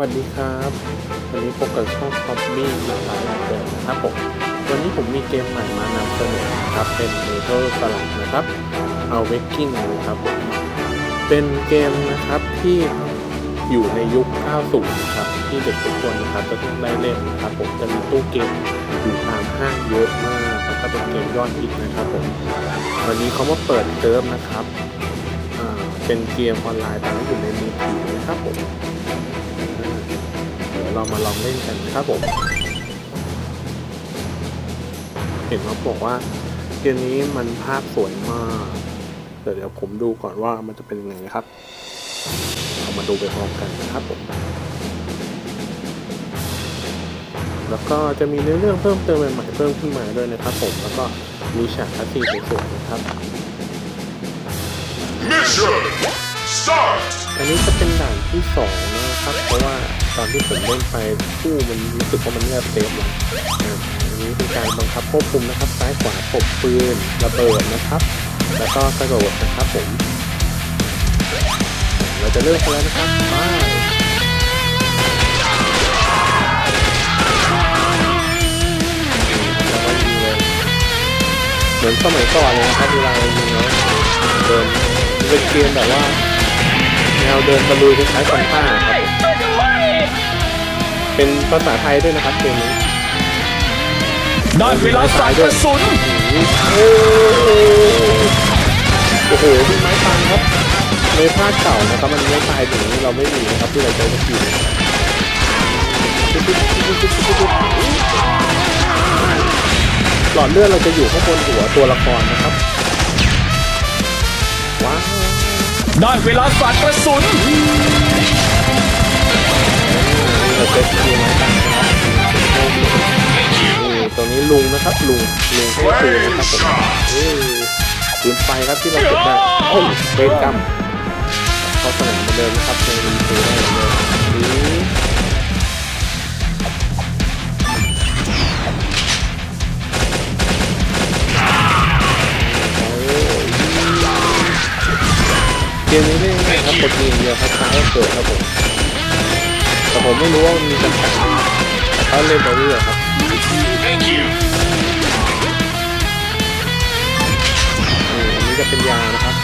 วัสดีครับวันนี้พบกับช่องคอมบี้นะครับเหมือนเดิมนะครับผมวันนี้ผมมีเกมใหม่มานำเสนอครับเป็น m e t a l Slug นะครับ a w a k i n g นะครับเป็นเกมนะครับที่อยู่ในยุค 90นะครับที่เด็กทุกคนนะครับจะต้องได้เล่นนะครับผมจะมีตู้เกมอยู่ตามห้างเยอะมากแล้วก็เป็นเกมยอดฮิตนะครับผมวันนี้เขามาเปิดเซิร์ฟนะครับเป็นเกมออนไลน์แต่ว่อยู่ในมือถือนะครับผม เดี๋ยวเรามาลองเล่นกันนะครับผม เห็นว่าบอกว่าเกมนี้มันภาพสวยมากเดี๋ยวเดี๋ยวผมดูก่อนว่ามันจะเป็นยังไงนะครับ เรามาดูไปพร้อมกันนะครับผม แล้วก็จะมีเนื้อเรื่องเพิ่มเติมใหม่ๆเพิ่มขึ้นมาด้วยนะครับผม แล้วก็มีฉากคัสซีนสวยๆนะครับ Mission start! อันนี้จะเป็นด่านที่สองนะครับ เพราะว่า ตอนที่ผมเล่นไปคู่มันรู้สึกว่ามันเงียบเซฟแล้วอ่าอันนี้เป็นการบังคับควบคุมนะครับ ซ้ายขวาปบปืนระเบิดนะครับ แล้วก็กระโดดนะครับผม เราจะเริ่มกันแล้วนะครับไปแล้วก็มีเลยเหมือนสมัยก่อนเลยนะครับเวลาเรายิงแล้วเดินมันเป็นเกมแบบว่า แนวเดินตะลุยคล้ายๆฟันต้าครับ เป็นภาษาไทยด้วยนะครับเกมนี้ได้เวลาสายกระสุนโอ้โหมีไม้ตันครับในภาคเก่านะครับมันไม่ตายถึงเราไม่มีนะครับที่เราใช้สกิลหลอดเลือดเราจะอยู่ข้างบนหัวตัวละครนะครับว้าวได้เวลาสาดกระสุน เราเซตคิวไม้ตันนะครับตัวนี้ลุงนะครับลุงลุงให้คืนนะครับผมปืนไฟครับที่เราเก็บได้โอ้ยเบสกัมเขาสนามเหมือนเดิมนะครับในรีฟิลได้เหมือนเดิมนี้เกมนี้เล่ง่ายครับกดยิงเดียวครับซ้ายก็เกิดครับผม แต่ผมไม่รู้ว่ามันมีจำกัดแต่เขาเล่นไปเรื่อยครับ Thank you. นี่อันนี้จะเป็นยานะครับ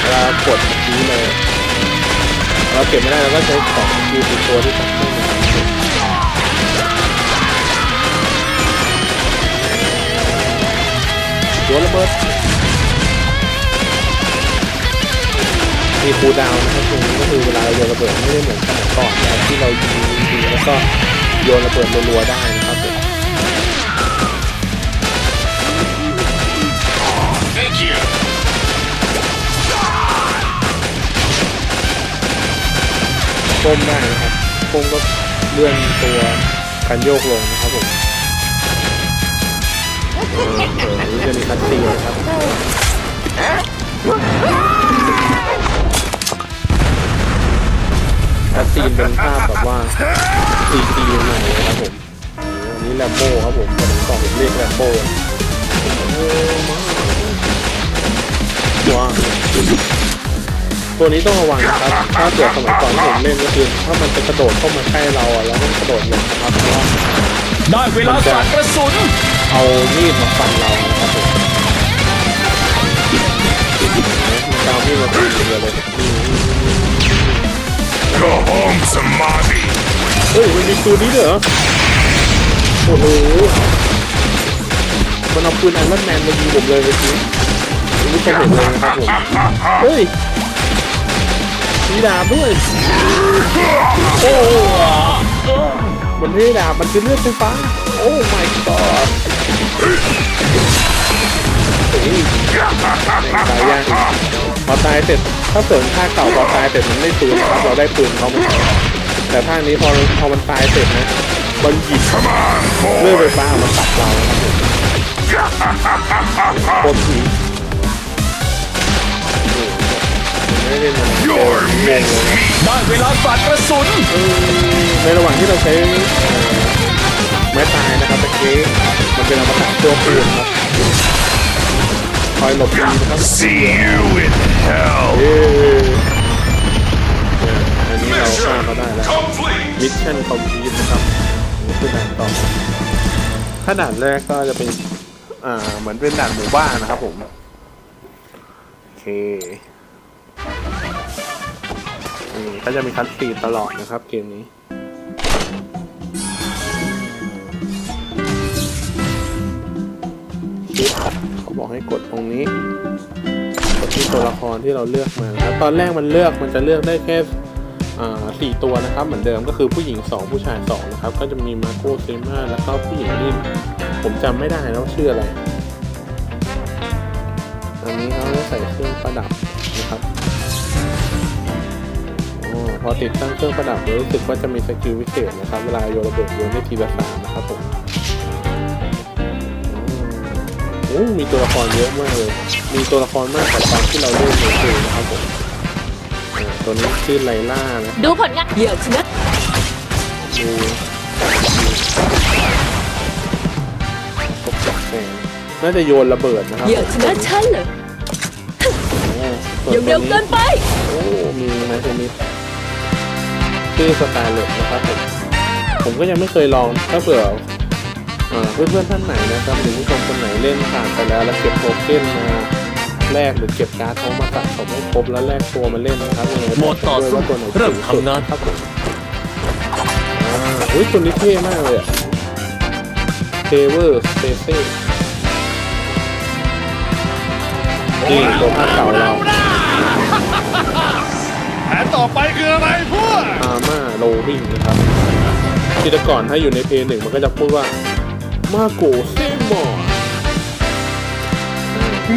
เวลากดชี้เลยเราเก็บไม่ได้เราก็ใช้ของคีย์ติดตัวที่ตัดขึ้นมาหัวระเบิด มีคูลดาวน์นะครับตรงนี้ก็คือเวลาเราโยนระเบิดไม่ได้เหมือนสมัยก่อนนะที่เรายิงยิงแล้วก็โยนระเบิดรัวๆได้นะครับผมก้มได้นะครับก้มก็เลื่อนตัวการโยกลงนะครับผมเออเออนี่จะมีคัตซีนะครับ คัตซีนเป็นภาพแบบว่า CG ใหม่นะครับผมอันนี้แลมโบ้ครับผมผมกล่องเรียกแลมโบ้โอ้มาว้าวตัวนี้ต้องระวังนะครับ ถ้าเกิดสมัยก่อนที่ผมเล่นก็คือถ้ามันจะกระโดดเข้ามาใกล้เราอะเราต้องกระโดดหลบนะครับเพราะว่าได้เวลาสาดกระสุน เอามีดมาฟันเรานะครับผมมันจะเอามีดมาฟันเราเลย Go home, Samadhi. เฮ้ยมันมีปืนนี้ด้วยเหรอ โอ้โห มันเอาปืนไอรอนแมนมายิงผมเลยเมื่อกี้คุณผู้ชมเห็นเลยนะครับผม เฮ้ย มีดาบด้วย โอ้โหมันไม่ได้ดาบ มันคือเลือดไฟฟ้า โอ้ my god เฮ้ยตายยังพอตายเสร็จ ถ้าเสริมท่าเก่าพอตายเสร็จมันไม่ปืนครับเราได้ปืนเขามาแต่ท่านี้พอพอมันตายเสร็จนะมันหยิบเลื่อดไฟฟ้ามาตัดเราครับผมโคตรผีได้มัน You're งงเลยได้เวลาสาดกระสุน ในระหว่างที่เราใช้ไม้ตายนะครับตะเกีมันเป็นอมตะตัวปืนครับ คอยหลบดีนะครับ See you in hell. เออเนี่ยอันนี้ complete. มิชชั่นคอมพลีทนะครับนี่คือด่านต่อถ้าด่านแรกก็จะเป็น อ่า เหมือนเป็นด่านหมู่บ้านนะครับผม โอเคนี่ก็จะมีคัดซีนตลอดนะครับเกมนี้ชิป บอกให้กดตรงนี้กดที่ตัวละครที่เราเลือกมาครับตอนแรกมันเลือกมันจะเลือกได้แค่สี่ตัวนะครับ เหมือนเดิมก็คือผู้หญิงสองผู้ชายสองนะครับ ก็จะมีมาโกเซมาแล้วก็ผู้หญิงนี่ผมจำไม่ได้แล้วชื่ออะไร อันนี้เขาจะใส่เครื่องประดับนะครับอพอติดตั้งเครื่องประดับแล้วรู้สึกว่าจะมีสกิลพิเศษนะครับ เวลาโยนระเบิดโยนได้ทีละสามนะครับผม โอ้มีตัวละครเยอะมากเลย มีตัวละครมากกว่าตอนที่เราเล่นในเกมนะครับผมอ่าตัวนี้ชื่อไลล่านะดูผลงานเดี๋ยวชนะดูตกจากแสงน่าจะโยนระเบิดนะครับเดี๋ยวชนะฉันเหรอโอ้ส่วนยังตัเร็วนี้เกินไป โอ้ มีไมโครมิดชื่อสตาร์เลตนะครับผม ผมก็ยังไม่เคยลอง ถ้าเผื่อ เอ่อเพื่อนๆท่านไหนนะครับหรือผู้ชมคนไหนเล่นผ่านไปแล้วแล้วเก็บโทเค็นมาแลกหรือเก็บการ์ดเขามาสะสมให้ครบแล้วแลกตัวมาเล่นนะครับยังไงโหมดต่อสู้บอกด้วยว่าตัวไหนเริ่มถึงสุดทำงานครับผมอ่าอุ้ยตัวนี้เท่มากเลยอะเทเวอร์สเปเซ่นี่ตัวภาคเก่าเราแผนต่อไปคืออะไรพวกอาม่าโรวิ่งนะครับที่แต่ก่อนถ้าอยู่ในเพย์หนึ่งมันก็จะพูดว่า มาโกเซมอร์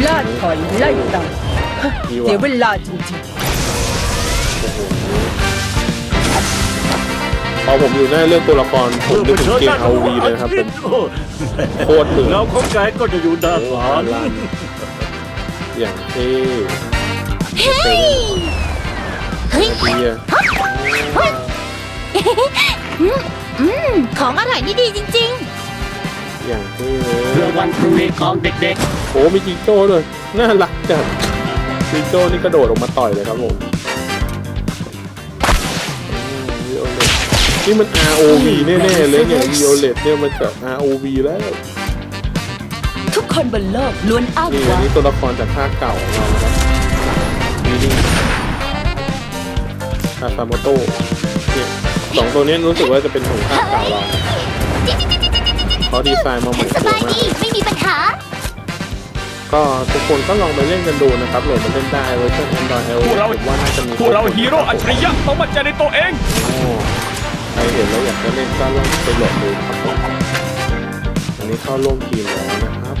ลาดถอยไล่ตามนี่เสียเวว่าลาจริงโอ้โหพอผมอยู่หน้าเรื่องตัวละครผมนึกถึงเกมเอาวีเลยนะครับผมโคตรถึงเงาของใจก็จะอยู่ด้านหลังลันอย่างเท่เฮ้ยเฮียอืมของอร่อยนี่ดีจริง อย่างเท่เลเพื่อยวันพรุ่งนี้ของเด็กโอ้มีจิงโจ้ด้วยน่ารักจังจิงโจ้นี่กระโดดออกมาต่อยเลยครับผมอืม Violet นี่มัน ROV แน่ๆเลยเนี่ย Violet เนี่ยมันจาก ROV แล้วๆทุกคนบนโลกล้วนอ้างนี่อันว่านี้ตัวละครจากภาคเก่าของเรานะครับนี่นี่คาซาโมโต้เนี่ยสองตัวนี้รู้สึกว่าจะเป็นของภาคเก่าเรา เขาดีไซน์มาใหม่สสวยบายมาก ดีไม่มีปัญหา ก็ทุกคนก็ลองไปเล่นกันดูนะครับโหลดมาเล่นได้เวอร์ชัน Android ๆ iOS พวกเราผมว่าน่าจะมีพวกเราฮีโร่อัจฉริยะต้องมั่นใจในตัวเอง โอ้ใครเห็นแล้วอยากจะเล่นก็ลองไปโหลดดูครับผมอันนี้เข้าร่วมทีมแล้วนะครับ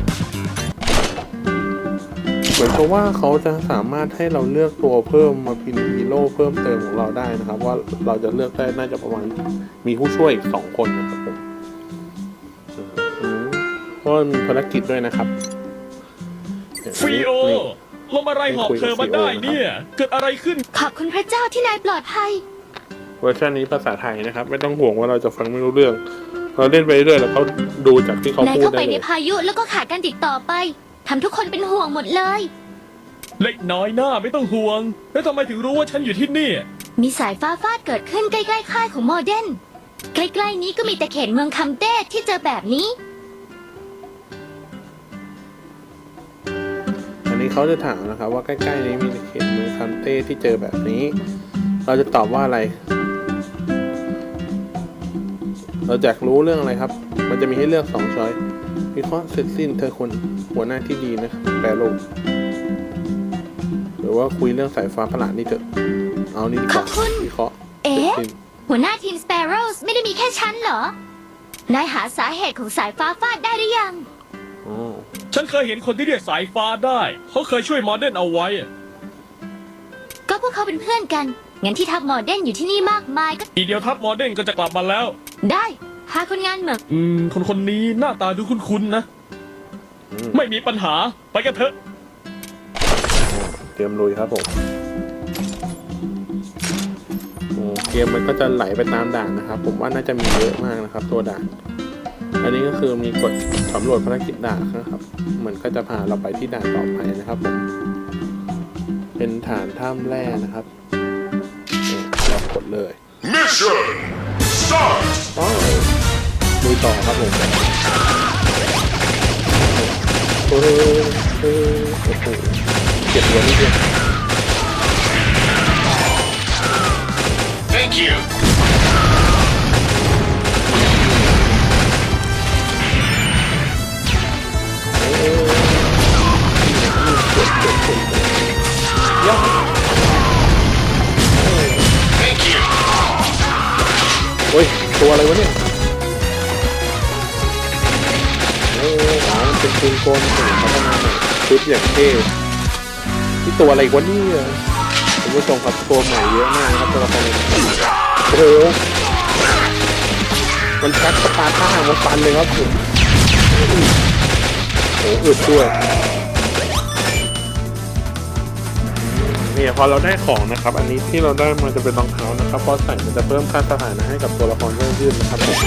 เหมือนกับว่าเขาจะสามารถให้เราเลือกตัวเพิ่มมาเป็นฮีโร่เพิ่มเติมของเราได้นะครับ ว่าเราจะเลือกได้น่าจะประมาณมีผู้ช่วยอีกสองคนนะครับผมอืม เพราะมันมีภารกิจด้วยนะครับฟิโอนี่ลมอะไรหอบเธอมาได้เนี่ย เกิดอะไรขึ้น ขอบคุณพระเจ้าที่นายปลอดภัย เวอร์ชันนี้ภาษาไทยนะครับ ไม่ต้องห่วงว่าเราจะฟังไม่รู้เรื่อง เราเล่นไปเรื่อยแล้วเขาดูจากที่เขานายพูดเข้าไปได้ในเลยพายุแล้วก็ขาดการติดต่อไปทำทุกคนเป็นห่วงหมดเลย เล็กน้อยหน้าไม่ต้องห่วง แล้วทำไมถึงรู้ว่าฉันอยู่ที่นี่ มีสายฟ้าฟาดเกิดขึ้นใกล้ๆค่ายของโมเดนใกล้ๆนี้ก็มีแต่เขตเมืองคัมเต้ที่เจอแบบนี้ นนี้เขาจะถามนะครับ ว่าใกล้ๆนี้มีเขตเมืองคัมเต้ที่เจอแบบนี้ เราจะตอบว่าอะไร เราอยากรู้เรื่องอะไรครับ มันจะมีให้เลือกสองช้อยวิเคราะห์เสร็จสิ้นเธอคนหัวหน้าที่ดีนะครับแปรโลกหรือว่าคุยเรื่องสายฟ้าประหลาดนี่เถอะ เอานี่ดีกว่าขอบคุณ วิเคราะห์เอ๊ะ เสร็จสิ้นหัวหน้าทีมสเปโรสไม่ได้มีแค่ฉันเหรอ นายหาสาเหตุของสายฟ้าฟาดได้หรือยังอ๋อ ฉันเคยเห็นคนที่เรียกสายฟ้าได้ เขาเคยช่วยมอร์เดนเอาไว้ ก็พวกเขาเป็นเพื่อนกัน งั้นที่ทัพโมเดนอยู่ที่นี่มากมายก็อีเดียวทัพมอร์เดนก็จะกลับมาแล้ว ได้พาคนงานเหมืองอืม คนคนนี้หน้าตาดูคุ้นๆนะอืมไม่มีปัญหา ไปกันเถอะ เตรียมลุยครับผมโอ้เกมมันก็จะไหลไปตามด่านนะครับ ผมว่าน่าจะมีเยอะมากนะครับ ตัวด่าน อันนี้ก็คือมีกดสำรวจภารกิจด่านนะครับเหมือนก็จะพาเราไปที่ด่านต่อไปนะครับผมเป็นฐานถ้ำแร่นะครับเนี่ยเรากดเลย Mission start. อ๋อลุยต่อครับผมเออเออโอ้โหเก็บหัวนิดเดียว Thank you. วะเนี่ยโอ้อ๋อมันเป็นปืนกลถึงพัฒนาหน่อยชุดอย่างเท่ที่ตัวอะไรวะเนี่ยคุณผู้ชมครับตัวใหม่เยอะมากครับตัวละครโอ้โหมันชักสปาร์ต้ามาฟันเลยครับผมโอ้โหอึดด้วย เนี่ยพอเราได้ของนะครับ อันนี้ที่เราได้มันจะเป็นรองเท้านะครับพอใส่มันจะเพิ่มค่าสถานะให้กับตัวละครเพิ่มขึ้นนะครับผม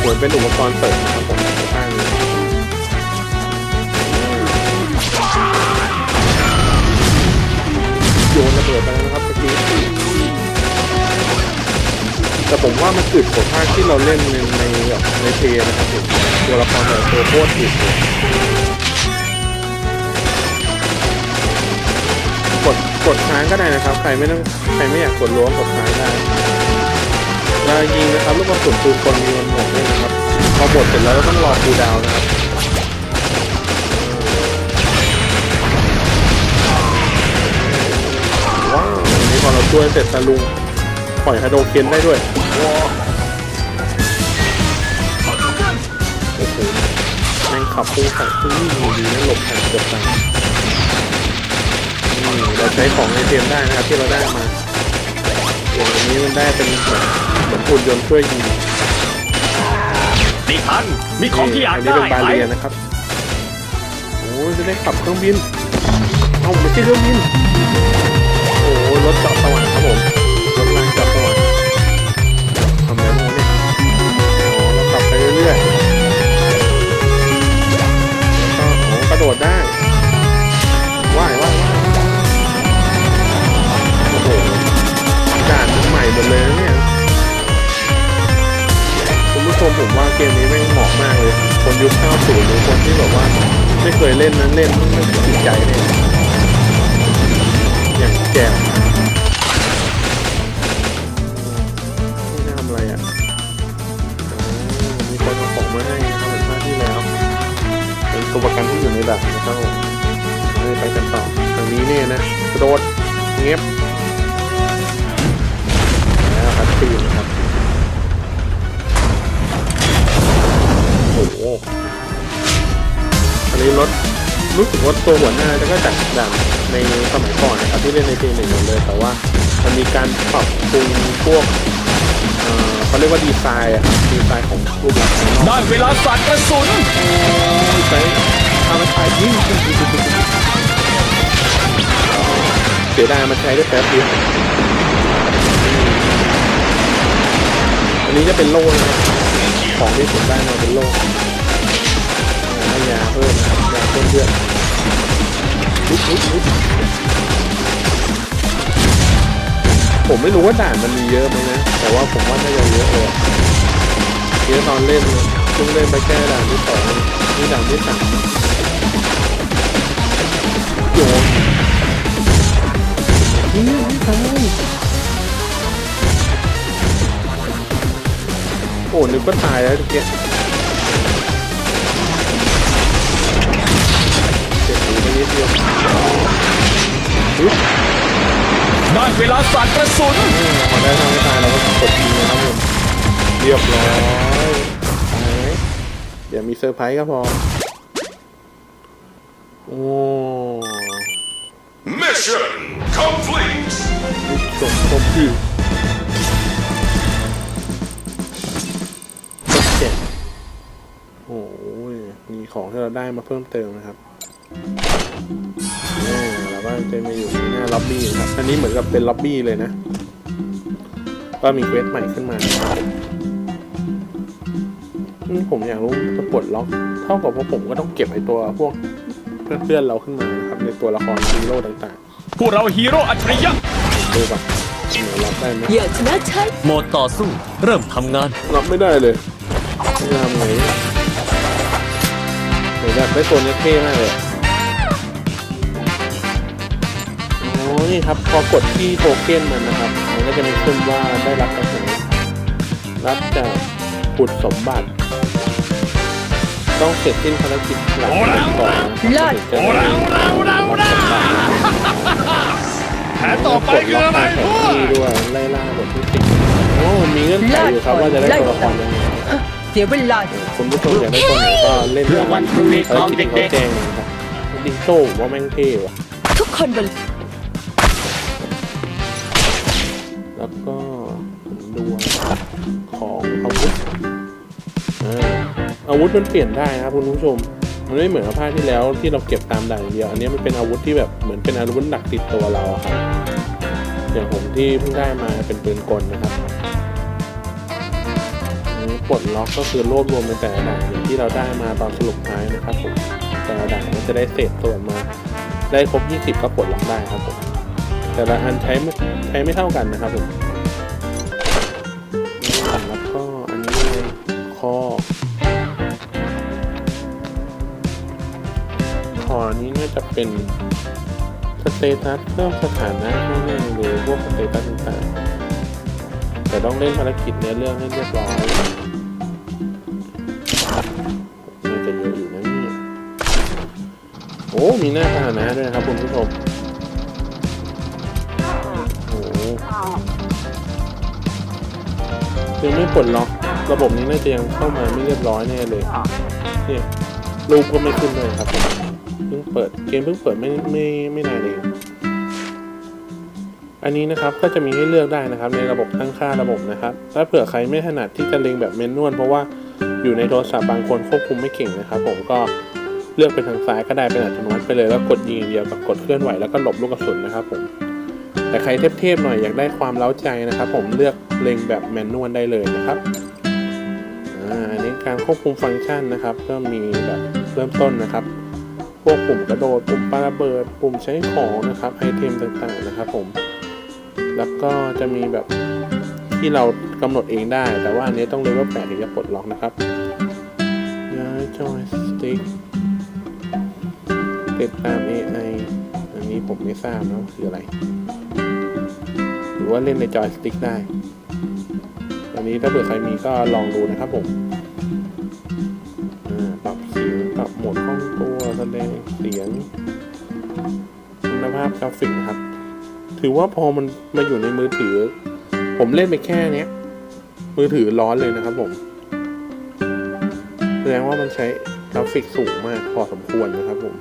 เหมือนเป็นอุปกรณ์เสริมนะครับผมข้างนี้โยนระเบิดไปแล้วนะครับเมื่อกี้แต่ผมว่ามันอึดกว่าภาคที่เราเล่นในในในเพย์นะครับผมตัวละครแต่ละตัวโคตรอึดเลย กดค้างก็ได้นะครับ ใครไม่ต้องใครไม่อยากกดล้วงกดค้างได้เวลายิงนะครับลูกกระสุนปืนกลมีมันหมดด้วยนะครับพอหมดเสร็จแล้วก็ต้องรอคูดาวนะครับว้าวอันนี้พอเราช่วยเสร็จตะลุงปล่อยไฮโดเคนได้ด้วยโอ้โหแม่งขับพุ่งใส่พุ่งวิ่งดีนะหลบแผนเกือบตาย เราใช้ของในเกมได้นะครับที่เราได้มาอย่างนี้มันได้เป็นเหมือนเหมือนหุ่นยนต์ช่วยยิงดิทันมีของที่อยากอันนี้ได้เป็นบาเรียนะครับโอ้จะได้ขับเครื่องบินเอาไม่ใช่เครื่องบินโอ้รถจาะสว่างครับผมรถรางจาะสว่างทำแล้วโมเนี่ยอ๋อเราขับไปเรื่อยๆก็โอ้กระโดดได้ หมดเลยนะเนี่ยคุณผู้ชมผมว่าเกมนี้ไม่งเหมาะมากเลย คนยุค90หรือคนที่แบบว่า ไม่เคยเล่นนั้นเล่นไม่ติดใจเลย ตัวหัวหน้าจะก็จากด่านในสมัยก่อนนะครับที่เล่นในปีหนึ่งเลย แต่ว่ามันมีการปรับปรุงพวกเอ่อเขาเรียกว่าดีไซน์อะครับดีไซน์ของรูปลักษณ์ภายนอกได้เวลาสัตว์กระสุนใช้ทำมาขายยิ่งเสียดายมันใช้ได้แป๊บเดียวอันนี้จะเป็นโล่นะครับของที่ผมได้มาเป็นโล่ให้ยาเพิ่มนะครับยาเพิ่มเลือดอุ๊ยอุ๊ยอุ๊ย ผมไม่รู้ว่าด่านมันมีเยอะไหมนะ แต่ว่าผมว่าน่าจะเยอะเลยเยอะตอนเล่นเลยเพิ่งเล่นไปแค่ด่านที่สองนี่ด่านที่สามโยนนี่ไม่ใช่โอ้นึกว่าตายแล้วเมื่อกี้เได้เวลาสัตว์กระสุนพอได้ทางไม่ตายเราก็กดยิงนะครับผมเรียบร้อยตายไหมเดี๋ยวมีเซอร์ไพรส์ก็พอโอ้ Mission complete. มีส่งครบที่เจ็ดโอ้ยมีของที่เราได้มาเพิ่มเติมนะครับนี่เราก็ จะมาอยู่ที่หน้าล็อบบี้นะครับ อันนี้เหมือนกับเป็นล็อบบี้เลยนะ ก็มีเควสใหม่ขึ้นมาผมอยากรู้จะปลดล็อก เท่ากับว่าผมก็ต้องเก็บไอตัวพวกเพื่อนๆเราขึ้นมาครับในตัวละครฮีโร่ต่างๆ พวกเราฮีโร่อัจฉริยะดูก่อนเหมือนล็อกได้ไหมอย่าชนะฉันโหมดต่อสู้ เริ่มทำงานล็อกไม่ได้เลยไม่ทำไงเดี๋ยวแบบได้ตัวนี้เท่มากเลย นี่ครับ พอกดที่โทเค็นมันนะครับ มันก็จะมีขึ้นว่าได้รับกระสุนรับจากขุดสมบัติ ต้องเสร็จสิ้นภารกิจหลักก่อนนะครับโอ้แล้วถึงจะได้รับสมบัติแผนต่อไปคืออะไรแผนที่ด้วยไล่ล่าบทที่สิบโอ้มีเงื่อนไขอยู่ครับว่าจะได้ตัวละครยังไงเสียเวลาคุณผู้ชมอยากได้ตัวไหนก็เล่นเพื่อวันพรุ่งนี้ของเด็กๆภารกิจที่เขาแจ้งนะครับดิโต้ว่าแม่งเท่ว่ะทุกคนบน แล้วก็ผมดูของอาวุธอาวุธมันเปลี่ยนได้นะครับคุณผู้ชม มันไม่เหมือนภาคที่แล้วที่เราเก็บตามด่านอย่างเดียว อันนี้มันเป็นอาวุธที่แบบเหมือนเป็นอาวุธหนักติดตัวเราอะครับ อย่างผมที่เพิ่งได้มาเป็นปืนกลนะครับนี้ปลดล็อกก็คือรวบรวมในแต่ละด่านอย่างที่เราได้มาตอนสรุปท้ายนะครับผมแต่ละด่านมันจะได้เศษส่วนมา ได้ครบ 20 ก็ปลดล็อกได้ครับผม แต่ละอันใช้ไม่ใช้ไม่เท่ากันนะครับผมแล้วก็อันนี้เลยคอคอนี้น่าจะเป็นสเตตัสเพิ่มสถานะแน่ๆเลยพวกสเตตัสต่างๆแต่ต้องเล่นภารกิจเนื้อเรื่องให้เรียบร้อยน่าจะเยอะอยู่นะนี่โอ้มีหน้าสถานะด้วยนะครับคุณผู้ชม ยังไม่ปลดล็อกระบบนี้น่าจะยังเข้ามาไม่เรียบร้อยแน่เลยเนี่ยรูปก็ไม่ขึ้นเลยครับผมเพิ่งเปิดเกมเพิ่งเปิดไม่ไม่ไม่นานเองอันนี้นะครับก็จะมีให้เลือกได้นะครับ ในระบบตั้งค่าระบบนะครับถ้าเผื่อใครไม่ถนัดที่จะเล็งแบบเมนนวลเพราะว่าอยู่ในโทรศัพท์บางคนควบคุมไม่เก่งนะครับ ผมก็เลือกไปทางซ้ายก็ได้เป็นอัตโนมัติไปเลยแล้วกดยิงอย่างเดียวกับกดเคลื่อนไหวแล้วก็หลบลูกกระสุนนะครับผม แต่ใครเทพๆหน่อยอยากได้ความเล้าใจนะครับ ผมเลือกเล็งแบบแมนนวลได้เลยนะครับอ่าอันนี้การควบคุมฟังก์ชันนะครับ ก็มีแบบเริ่มต้นนะครับ พวกปุ่มกระโดด ปุ่มปาระเบิด ปุ่มใช้ของนะครับไอเทมต่างๆนะครับ ผม แล้วก็จะมีแบบที่เรากำหนดเองได้ แต่ว่าอันนี้ต้องเลเวล8ถึงจะปลดล็อกนะครับย้ายจอยสติ๊กติดตาม AI อันนี้ผมไม่ทราบนะคืออะไร รือว่าเล่นในจอยสติ๊กได้อันนี้ถ้าเผื่อใครมีก็ลองดูนะครับผมปรับสีปรับโหมดคล่องตัวแสดงเสียงคุณภาพกราฟิกนะครับ ถือว่าพอมันมาอยู่ในมือถือ ผมเล่นไปแค่เนี้ย มือถือร้อนเลยนะครับผมแสดงว่ามันใช้กราฟิกสูงมากพอสมควรนะครับผม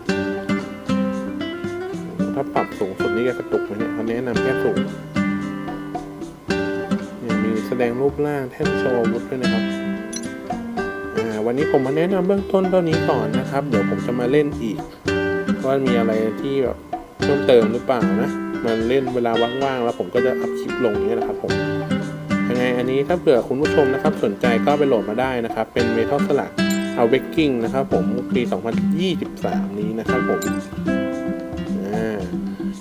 ถ้าปรับสูงสุดนี่ก็กระตุกไหมเนี่ยเขาแนะนำแค่สูง ดงรูปร่างแท่นโชว์อาวุธด้วยนะครับวันนี้ผมมาแนะนำเบื้องต้นเท่านี้ก่อนนะครับ เดี๋ยวผมจะมาเล่นอีกว่ามีอะไรที่แบบเพิ่มเติมหรือเปล่านะมันเล่นเวลาว่างๆแล้วผมก็จะอัพคลิปลงอย่างนี้แหละครับผมยังไงอันนี้ถ้าเผื่อคุณผู้ชมนะครับ สนใจก็ไปโหลดมาได้นะครับ เป็น Metal Slug Awakening นะครับ ผมปี 2023 นี้นะครับผม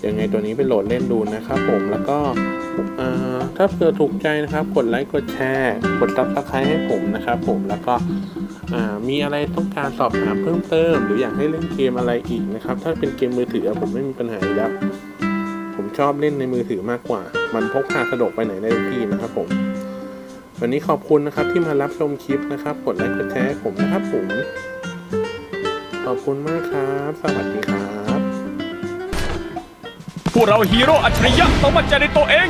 ยังไงตัวนี้ไปโหลดเล่นดูนะครับผมแล้วก็ ถ้าเผื่อถูกใจนะครับ กดไลค์กดแชร์กดซับสไครต์ให้ผมนะครับผมแล้วก็มีอะไรต้องการสอบถามเพิ่มเติม หรืออยากให้เล่นเกมอะไรอีกนะครับ ถ้าเป็นเกมมือถือผมไม่มีปัญหาอยู่แล้ว ผมชอบเล่นในมือถือมากกว่า มันพกพาสะดวกไปไหนได้ทุกที่นะครับผม วันนี้ขอบคุณนะครับที่มารับชมคลิปนะครับ กดไลค์กดแชร์ผมนะครับผม ขอบคุณมากครับ สวัสดีครับ วกเราฮีโร่อัจฉริยะต้องมั่นใจในตัวเอง